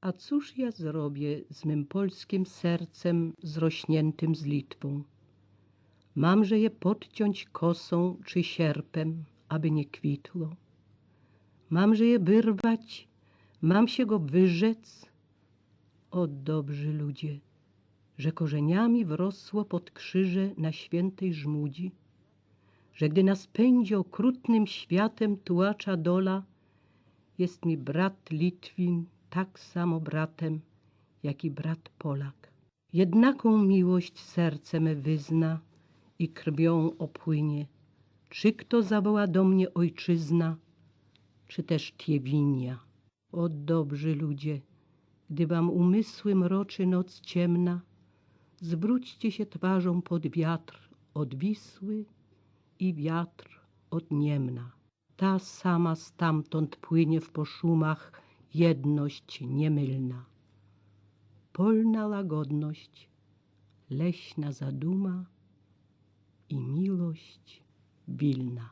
A cóż ja zrobię z mym polskim sercem zrośniętym z Litwą? Mamże je podciąć kosą czy sierpem, aby nie kwitło? Mamże je wyrwać? Mam się go wyrzec? O dobrzy ludzie, że korzeniami wrosło pod krzyże na świętej żmudzi, że gdy nas pędzi okrutnym światem tułacza dola, jest mi brat Litwin tak samo bratem, jak i brat Polak. Jednaką miłość serce me wyzna i krwią opłynie, czy kto zawoła do mnie ojczyzna, czy też Tiewinia. O dobrzy ludzie, gdy wam umysły mroczy noc ciemna, zwróćcie się twarzą pod wiatr od Wisły i wiatr od Niemna. Ta sama stamtąd płynie w poszumach jedność niemylna. Polna łagodność, leśna zaduma i miłość wilna.